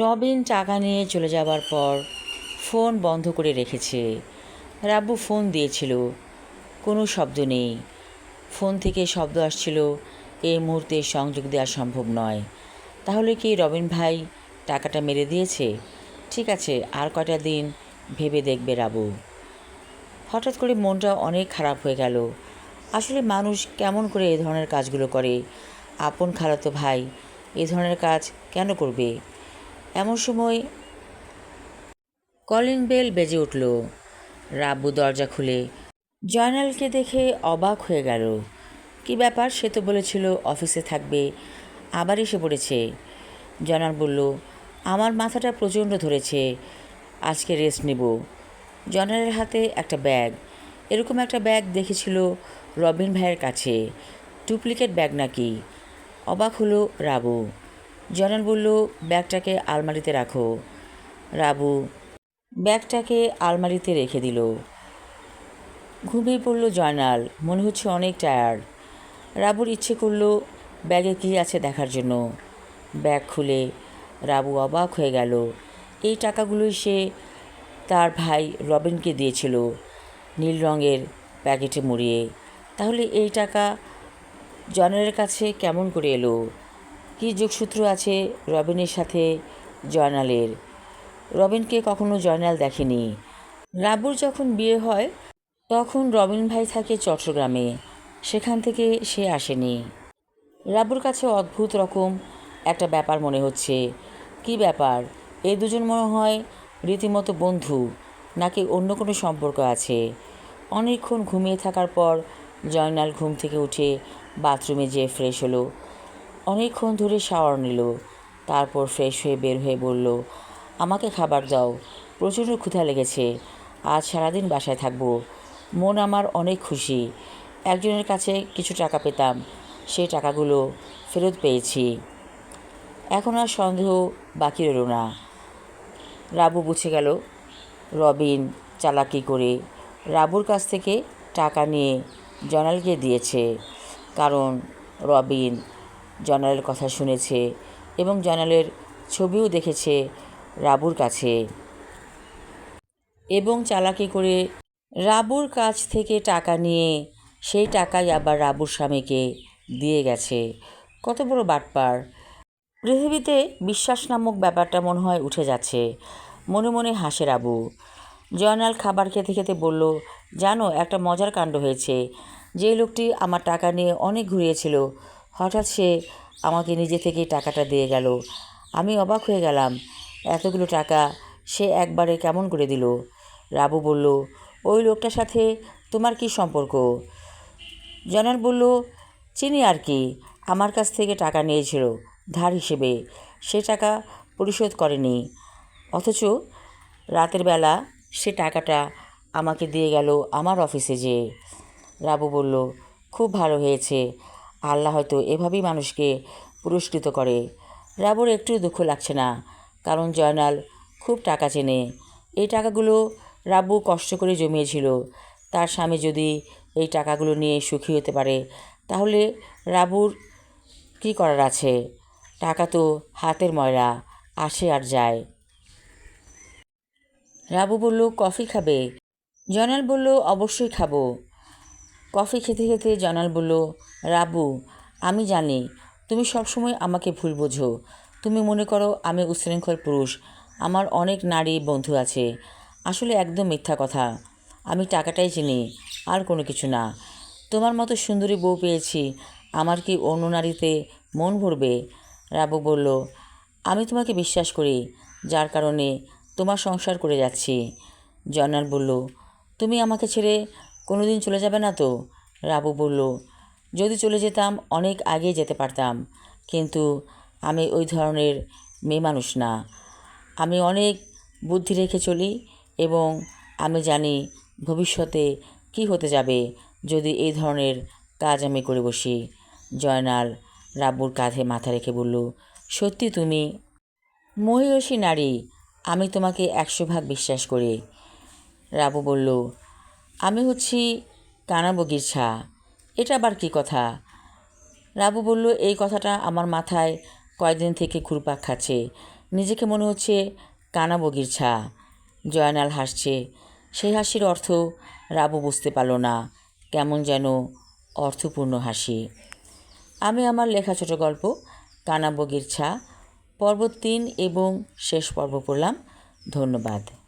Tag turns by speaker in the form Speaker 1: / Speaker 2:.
Speaker 1: রবিন টাকা নিয়ে চলে যাবার পর ফোন বন্ধ করে রেখেছে। রাব্বু ফোন দিয়েছিল। কোনো শব্দ নেই। ফোন থেকে শব্দ আসছিল, এই মুহূর্তে সংযোগ দেওয়া সম্ভব নয়। তাহলে কি রবিন ভাই টাকাটা মেরে দিয়েছে? ঠিক আছে, আর কয়টা দিন ভেবে দেখবে রাবু হঠাৎ করে মনটা অনেক খারাপ হয়ে গেল। আসলে মানুষ কেমন করে এ ধরনের কাজগুলো করে? আপন খালাতো ভাই, এ ধরনের কাজ কেন করবে? এমন সময় কলিং বেল বেজে উঠল। রাব্বু দরজা খুলে জয়নালকে দেখে অবাক হয়ে গেল। কি ব্যাপার? সে তো বলেছিল অফিসে থাকবে, আবার এসে পড়েছে। জয়নাল বলল, আমার মাথাটা প্রচণ্ড ধরেছে, আজকে রেস্ট নেব। জয়নালের হাতে একটা ব্যাগ এরকম একটা ব্যাগ দেখেছিল রবিন ভাইয়ের কাছে। ডুপ্লিকেট ব্যাগ নাকি? অবাক হলো রাবু জয়নাল বলল, ব্যাগটাকে আলমারিতে রাখো। রাবু ব্যাগটাকে আলমারিতে রেখে দিল। ঘুমিয়ে পড়ল জয়নাল, মনে হচ্ছে অনেক টায়ার্ড। রাবুর ইচ্ছে করল, ব্যাগে কী আছে দেখার জন্য? ব্যাগ খুলে রাবু অবাক হয়ে গেল। এই টাকাগুলোই সে তার ভাই রবিনকে দিয়েছিল নীল রঙের প্যাকেটে মুড়িয়ে। তাহলে এই টাকা জয়নালের কাছে কেমন করে এলো? কী যোগসূত্র আছে রবিনের সাথে জয়নালের? রবিনকে কখনো জয়নাল দেখেনি। রাবুর যখন বিয়ে হয়, তখন রবিন ভাই থাকে চট্টগ্রামে। সেখান থেকে সে আসেনি। রাবুর কাছে অদ্ভুত রকম একটা ব্যাপার মনে হচ্ছে। কি ব্যাপার? এই দুজন মনে হয় রীতিমতো বন্ধু, নাকি অন্য কোনো সম্পর্ক আছে? অনেকক্ষণ ঘুমিয়ে থাকার পর জয়নাল ঘুম থেকে উঠে বাথরুমে যেয়ে ফ্রেশ হলো। অনেকক্ষণ ধরে শাওয়ার নিল। তারপর ফ্রেশ হয়ে বের হয়ে বলল, আমাকে খাবার দাও, প্রচণ্ড ক্ষুধা লেগেছে, আজ সারাদিন বাসায় থাকব। মন আমার অনেক খুশি। একজনের কাছে কিছু টাকা পেতাম সেই টাকাগুলো ফেরত পেয়েছি। এখন আর সন্দেহ বাকি রইল না। রাবু বুঝে গেল, রবিন চালাকি করে রাবুর কাছ থেকে টাকা নিয়ে জনালকে দিয়েছে। কারণ রবিন জনালের কথা শুনেছে এবং জনালের ছবিও দেখেছে রাবুর কাছে। এবং চালাকি করে রাবুর কাছ থেকে টাকা নিয়ে সেই টাকাই আবার রাবুর স্বামীকে দিয়ে গেছে। কত বড় বাটপার। পৃথিবীতে বিশ্বাস নামক ব্যাপারটা মনে হয় উঠে যাচ্ছে। মনে মনে হাসে রাবু। জয়নাল খাবার খেতে খেতে বলল, জানো, একটা মজার কাণ্ড হয়েছে। যে লোকটি আমার টাকা নিয়ে অনেক ঘুরিয়েছিল হঠাৎ সে আমাকে নিজে থেকেই টাকাটা দিয়ে গেল। আমি অবাক হয়ে গেলাম, এতগুলো টাকা সে একবারে কেমন করে দিল? রাবু বলল, ওই লোকটার সাথে তোমার কি সম্পর্ক? জনাল বলল, চিনি আর কি, আমার কাছ থেকে টাকা নিয়েছিল, ধার হিসেবে। সে টাকা পরিশোধ করেনি। অথচ রাতের বেলা সে টাকাটা আমাকে দিয়ে গেল আমার অফিসে যে রাবু বলল, খুব ভালো হয়েছে আল্লাহ হয়তো এভাবেই মানুষকে পুরস্কৃত করে। রাবুর একটু দুঃখ লাগছে না, কারণ জয়নাল খুব টাকা চেনে। এই টাকাগুলো রাবু কষ্ট করে জমিয়েছিল। তার স্বামী যদি এই টাকাগুলো নিয়ে সুখী হতে পারে, তাহলে রাবুর কি করার আছে? টাকা তো হাতের ময়লা, আসে আর যায়। রাবু বলল, কফি খাবে? জয়নাল বলল, অবশ্যই খাব। কফি খেতে খেতে জয়নাল বলল, রাবু, আমি জানি, তুমি সবসময় আমাকে ভুল বোঝো। তুমি মনে করো আমি উচ্ছৃঙ্খল পুরুষ। আমার অনেক নারী বন্ধু আছে। আসলে একদম মিথ্যা কথা। আমি টাকাটাই চিনি, আর কোনো কিছু না। তোমার মতো সুন্দরী বউ পেয়েছি, আমার কি অন্য নারীতে মন ভরবে? রাবু বলল, আমি তোমাকে বিশ্বাস করি, যার কারণে তোমার সংসার করে যাচ্ছি। জয়নাল বলল, তুমি আমাকে ছেড়ে কোনো দিন চলে যাবে না তো? রাবু বলল, যদি চলে যেতাম, অনেক আগে যেতে পারতাম। কিন্তু আমি ওই ধরনের মেয়ে মানুষ না। আমি অনেক বুদ্ধি রেখে চলি এবং আমি জানি ভবিষ্যতে কি হতে যাবে যদি এই ধরনের কাজ আমি করে বসি। জয়নাল রাব্বুর কাঁধে মাথা রেখে বলল, সত্যি তুমি? মহিষী নারী, আমি তোমাকে একশো ভাগ বিশ্বাস করি। রাবু বলল আমি হচ্ছি কানাবগির ছা। এটা আবার কী কথা? রাবু বলল, এই কথাটা আমার মাথায় কয়েকদিন থেকে ঘুরপাক খাচ্ছে। নিজেকে মনে হচ্ছে কানাবগির ছা। জয়নাল হাসছে। সেই হাসির অর্থ রাবু বুঝতে পারল না, কেমন যেন অর্থপূর্ণ হাসি। আমি আমার লেখা ছোট গল্প কানাবগির ছা, পর্ব তিন এবং শেষ পর্ব পড়লাম। ধন্যবাদ।